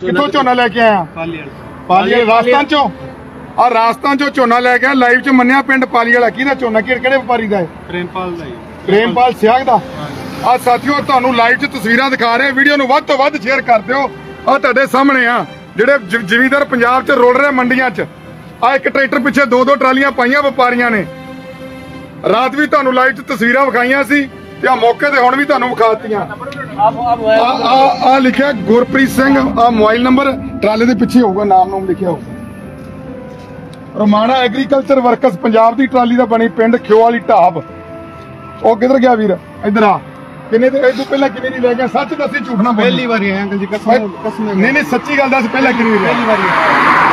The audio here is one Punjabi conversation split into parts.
ਕਿੱਥੋਂ ਝੋਨਾ ਲੈ ਕੇ ਆਇਆ? ਪਾਲੀ ਵਾਲੇ ਪਾਲੀ ਰਾਜਸਥਾਨ ਚੋਂ? ਆ ਰਾਜਸਥਾਨ ਚੋਂ ਝੋਨਾ ਲੈ ਕੇ ਆਇਆ ਲਾਈਵ ਚ ਮੰਨਿਆ ਪਿੰਡ ਪਾਲੀ ਵਾਲਾ ਕਿਹਦਾ ਝੋਨਾ? ਕਿਹੜੇ ਕਿਹੜੇ ਵਪਾਰੀ ਦਾ ਹੈ? ਪ੍ਰੇਮਪਾਲ ਦਾ ਜੀ। ਪ੍ਰੇਮਪਾਲ ਸਿਆਗ ਦਾ? ਆ ਸਾਥੀਓ ਤੁਹਾਨੂੰ ਲਾਈਵ 'ਚ ਤਸਵੀਰਾਂ ਦਿਖਾ ਰਹੇ ਵੀਡੀਓ ਨੂੰ ਵੱਧ ਤੋਂ ਵੱਧ ਸ਼ੇਅਰ ਕਰ ਦਿਓ। ਆ ਤੁਹਾਡੇ ਸਾਹਮਣੇ ਆ ਜਿਹੜੇ ਜ਼ਿਮੀਂਦਾਰ ਪੰਜਾਬ 'ਚ ਰੋਲ ਰਹੇ ਮੰਡੀਆਂ 'ਚ। ਆ ਇੱਕ ਟਰੈਕਟਰ ਪਿੱਛੇ ਦੋ ਦੋ ਟਰਾਲੀਆਂ ਪਾਈਆਂ ਵਪਾਰੀਆਂ ਨੇ। ਰਾਤ ਵੀ ਤੁਹਾਨੂੰ ਲਾਈਵ 'ਚ ਤਸਵੀਰਾਂ ਵਿਖਾਈਆਂ ਸੀ। ਤੇ ਆ ਮੌਕੇ ਤੇ ਹੁਣ ਵੀ ਤੁਹਾਨੂੰ ਵਿਖਾਤੀਆਂ। ਆ ਆ ਆ ਲਿਖਿਆ ਗੁਰਪ੍ਰੀਤ ਸਿੰਘ ਆ ਮੋਬਾਈਲ ਨੰਬਰ ਟਰਾਲੇ ਦੇ ਪਿੱਛੇ ਹੋਊਗਾ ਨਾਮ ਨਾਮ ਲਿਖਿਆ ਹੋਊਗਾ। ਰੋਮਾਣਾ ਐਗਰੀਕਲਚਰ ਵਰਕਰਸ ਪੰਜਾਬ ਦੀ ਟਰਾਲੀ ਦਾ ਬਣੀ ਪਿੰਡ ਖਿਓ ਵਾਲੀ ਢਾਬ। ਉਹ ਕਿੱਧਰ ਗਿਆ ਵੀਰ? ਇੱਧਰ ਆ। ਕਿੰਨੇ ਤੇ ਇਹ ਤੋਂ ਪਹਿਲਾਂ ਕਿੰਨੇ ਦੀ ਲੈ ਗਿਆ? ਸੱਚ ਦੱਸੀ ਝੂਠ ਨਾ ਬੋਲੀ। ਪਹਿਲੀ ਵਾਰੀ ਆਇਆ ਅੰਕਲ ਜੀ ਕਸਮ ਕਸਮ ਨਹੀਂ ਨਹੀਂ ਸੱਚੀ ਗੱਲ ਦੱਸ ਪਹਿਲਾਂ ਕਿੰਨੀ ਦੀ ਪਹਿਲੀ ਵਾਰੀ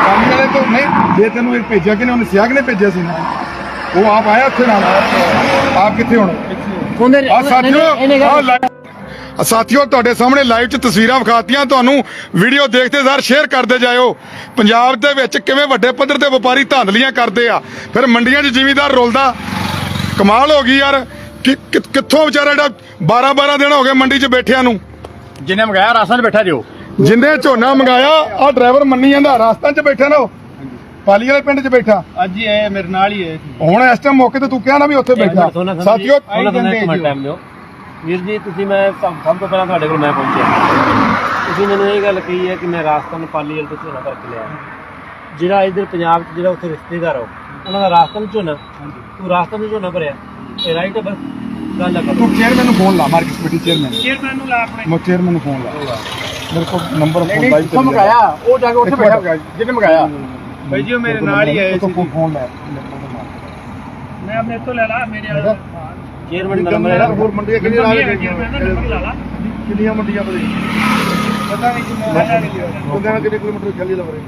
ਕਾਲੀ ਵਾਲੇ ਤੋਂ ਨਹੀਂ ਜੇ ਤੈਨੂੰ ਇਹ ਭੇਜਿਆ ਕਿ ਉਹਨੇ ਸਿਆਗ ਨੇ ਭੇਜਿਆ ਸੀ ਨਾ? ਉਹ ਆਪ ਆਇਆ ਉੱਥੇ ਨਾਲ। ਆਪ ਕਿੱਥੇ ਹੁਣ? ਉਹਨੇ ਆ ਸਾਥੀਓ ਇਹਨੇ ਆ ਲਾਈਵ ਆ ਸਾਥੀਓ ਤੁਹਾਡੇ ਸਾਹਮਣੇ ਲਾਈਵ 'ਚ ਤਸਵੀਰਾਂ ਵਿਖਾਤੀਆਂ ਤੁਹਾਨੂੰ ਵੀਡੀਓ ਦੇਖਦੇ ਸਾਰ ਸ਼ੇਅਰ ਕਰਦੇ ਜਾਇਓ। ਪੰਜਾਬ ਦੇ ਵਿੱਚ ਕਿਵੇਂ ਵੱਡੇ ਪੱਧਰ ਤੇ ਵਪਾਰੀ ਧਾਂਦਲੀਆਂ ਕਰਦੇ ਆ। ਫਿਰ ਮੰਡੀਆਂ 'ਚ ਜ਼ਿਮੀਦਾਰ ਰੁਲਦਾ। ਕਮਾਲ ਹੋ ਗਈ ਯਾਰ। ਕਿੱਥੋਂ ਵਿਚਾਰਾ ਜਿਹੜਾ 12 12 ਦਿਨ ਹੋ ਗਏ ਮੰਡੀ 'ਚ ਬੈਠਿਆਂ ਨੂੰ? ਜਿਹਨੇ ਮੰਗਾਇਆ ਰਾਸ਼ਨ 'ਚ ਬੈਠਾ ਜਿਓ। ਜਿੰਦੇ ਝੋਨਾ ਮੰਗਾਇਆ ਆ ਡਰਾਈਵਰ ਮੰਨੀ ਜਾਂਦਾ ਰਾਸਤਾ 'ਚ ਬੈਠਾ ਨਾ। ਉਹ ਪਾਲੀ ਵਾਲੇ ਪਿੰਡ 'ਚ ਬੈਠਾ? ਅੱਜ ਹੀ ਆਏ ਮੇਰੇ ਨਾਲ ਹੀ ਆਏ ਸੀ। ਹੁਣ ਇਸ ਟਾਈਮ ਮੌਕੇ ਤੇ ਤੂੰ ਕਿਹਾ ਨਾ ਵੀ ਉੱਥੇ ਬੈਠਾ। ਸਾਥੀਓ ਉਹਨਾਂ ਦਾ ਇੱਕ ਮਿੰਟ ਟਾਈਮ ਦਿਓ। ਵੀਰ ਜੀ ਤੁਸੀਂ ਮੈਂ ਸਭ ਸਭ ਤੋਂ ਪਹਿਲਾਂ ਤੁਹਾਡੇ ਕੋਲ ਮੈਂ ਪਹੁੰਚਿਆ। ਤੁਸੀਂ ਮੈਨੂੰ ਇਹ ਗੱਲ ਕਹੀ ਹੈ ਕਿ ਮੈਂ ਰਾਜਸਥਾਨ ਪਾਲੀ ਵਾਲੇ ਤੋਂ ਝੋਨਾ ਭਰ ਕੇ ਲਿਆ। ਜਿਹੜਾ ਇਧਰ ਪੰਜਾਬ 'ਚ ਜਿਹੜਾ ਉੱਥੇ ਰਿਸ਼ਤੇਦਾਰ ਹੋ ਉਹਨਾਂ ਦਾ ਰਾਜਸਥਾਨ ਝੋਨਾ। ਤੂੰ ਰਾਜਸਥਾਨ ਤੋਂ ਝੋਨਾ ਭਰਿਆ। ਇਹ ਰਾਈਟ ਹੈ ਬਸ। ਗੱਲ ਕਰੋ। ਤੂੰ ਚੇਅਰਮੈਨ ਨੂੰ ਫੋਨ ਲਾ ਮਾਰਕੀਟ ਕਮੇਟੀ ਚੇਅਰਮੈਨ ਚੇਅਰਮੈਨ ਨੂੰ ਲਾ ਆਪਣੇ। ਮੈਂ ਚੇਅਰਮੈਨ ਨੂੰ ਫੋਨ ਲਾ। ਮੇਰੇ ਕੋਲ ਨੰਬਰ ਫੋਨ ਬਾਈ ਕਿੱਥੋਂ ਮੰਗਾਇਆ ਉਹ ਜਾ ਕੇ ਉੱਥੇ ਬੈਠਾ। ਜਿਹਨੇ ਮੰਗਾਇਆ। ਭਾਈ ਜੀ ਉਹ ਮੇਰੇ ਨਾਲ ਹੀ ਆਏ ਸੀ ਫੋਨ ਲੈ ਮੈਂ ਆਪਣੇ ਤੋਂ ਲੈ ਲਾ ਮੇਰੇ ਵਾਲਾ ਚੇਅਰਮੈਨ ਦਾ ਨੰਬਰ ਹੈ ਹੋਰ ਮੰਡੀਆਂ ਕਿੰਨੀਆਂ ਲਾ ਰਹੇ ਚੇਅਰਮੈਨ ਦਾ ਨੰਬਰ ਲਾ ਲਾ। ਕਿੰਨੀਆਂ ਮੰਡੀਆਂ ਬਦੇ ਪਤਾ ਨਹੀਂ ਕਿੰਨਾ ਨਾਲ ਕਿੰਨੇ ਕਿਲੋਮੀਟਰ ਚੱਲੀ ਲਾ ਰਹੇ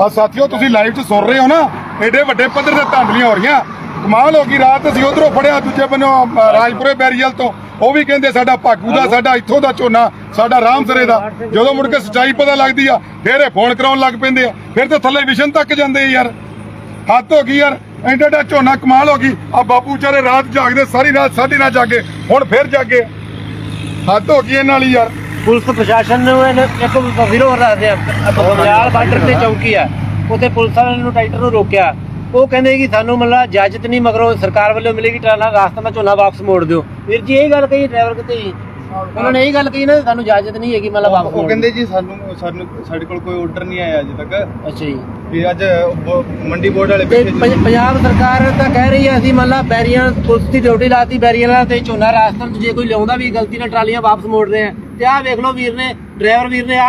ਆ ਸਾਥੀਓ ਤੁਸੀਂ ਲਾਈਵ 'ਚ ਸੁਣ ਰਹੇ ਹੋ ਨਾ? ਐਡੇ ਵੱਡੇ ਪੱਧਰ ਤੇ ਧਾਂਦਲੀਆਂ ਹੋ ਰਹੀਆਂ। ਕਮਾਲ ਹੋ ਗਈ ਰਾਤ ਅਸੀਂ ਉਧਰੋਂ ਫੜਿਆ ਦੂਜੇ ਬੰਨੋਂ ਰਾਜਪੁਰੇ ਬੈਰੀਅਲ ਤੋਂ। ਉਹ ਵੀ ਕਹਿੰਦੇ ਸਾਡਾ ਭਾਗੂ ਦਾ ਸਾਡਾ ਇੱਥੋਂ ਦਾ ਝੋਨਾ ਸਾਡਾ ਰਾਮਸਰੇ ਦਾ। ਜਦੋਂ ਮੁੜ ਕੇ ਸੱਚਾਈ ਪਤਾ ਲੱਗਦੀ ਆ ਫਿਰ ਇਹ ਫੋਨ ਕਰਾਉਣ ਲੱਗ ਪੈਂਦੇ ਆ। ਫਿਰ ਤੇ ਥੱਲੇ ਵਿਸ਼ਨ ਤੱਕ ਜਾਂਦੇ ਆ ਯਾਰ। ਹੱਦ ਹੋ ਗਈ ਯਾਰ। ਐਡਾ ਐਡਾ ਝੋਨਾ ਕਮਾਲ ਹੋ ਗਈ। ਆ ਬਾਪੂ ਵਿਚਾਰੇ ਰਾਤ ਜਾਗਦੇ ਸਾਰੀ ਰਾਤ ਸਾਡੀ ਰਾਤ ਜਾਗੇ ਹੁਣ ਫਿਰ ਜਾਗੇ। ਹੱਦ ਹੋ ਗਈ ਇਹਨਾਂ ਵਾਲੀ ਯਾਰ। ਪੁਲਿਸ ਪ੍ਰਸ਼ਾਸਨ ਨੂੰ ਇੱਕ ਵਿਰੋਧ ਰੱਖਦੇ ਆ। ਬਾਰਡਰ ਤੇ ਚੌਕੀ ਆ। ਉੱਥੇ ਪੁਲਿਸ ਵਾਲਿਆਂ ਨੂੰ ਟਰੈਕਟਰ ਨੂੰ ਰੋਕਿਆ। ਉਹ ਕਹਿੰਦੇ ਕਿ ਸਾਨੂੰ ਮਤਲਬ ਇਜਾਜ਼ਤ ਨਹੀਂ ਮਗਰੋਂ ਸਰਕਾਰ ਵੱਲੋਂ ਮਿਲੇਗੀ ਟਰਾਲਾ ਰਾਸਤਾ ਦਾ ਝੋਨਾ ਵਾਪਸ ਮੋੜ ਦਿਓ। ਵੀਰ ਜੀ ਇਹ ਗੱਲ ਕਹੀ ਡਰਾਈਵਰ ਕਿਤੇ? ਉਹਨਾਂ ਨੇ ਇਹ ਗੱਲ ਕਹੀ ਨਾ ਸਾਨੂੰ ਇਜਾਜ਼ਤ ਨਹੀਂ ਹੈਗੀ ਮਤਲਬ ਵਾਪਸ ਉਹ ਕਹਿੰਦੇ ਜੀ ਸਾਨੂੰ ਸਾਨੂੰ ਸਾਡੇ ਕੋਲ ਕੋਈ ਆਰਡਰ ਨਹੀਂ ਆਇਆ ਅਜੇ ਤੱਕ। ਅੱਛਾ ਜੀ। ਵੀ ਅੱਜ ਬ- ਮੰਡੀ ਬੋਰਡ ਵਾਲੇ ਤੇ ਪੰਜ- ਪੰਜਾਬ ਸਰਕਾਰ ਤਾਂ ਕਹਿ ਰਹੀ ਹੈ ਅਸੀਂ ਮਤਲਬ ਬੈਰੀਆਂ ਪੁਲਿਸ ਦੀ ਡਿਊਟੀ ਲਾਤੀ ਬੈਰੀਆਂ ਤੇ ਝੋਨਾ ਰਾਸਤਾ 'ਚ ਜੇ ਕੋਈ ਲਿਆਉਂਦਾ ਵੀ ਗਲਤੀ ਨਾਲ ਟਰਾਲੀਆਂ ਵਾਪਸ ਮੋੜ ਰਹੇ ਆ। ਤੇ ਆਹ ਵੇਖ ਲਓ ਵੀਰ ਨੇ ਡਰਾਈਵਰ ਵੀਰ ਨੇ ਆਹ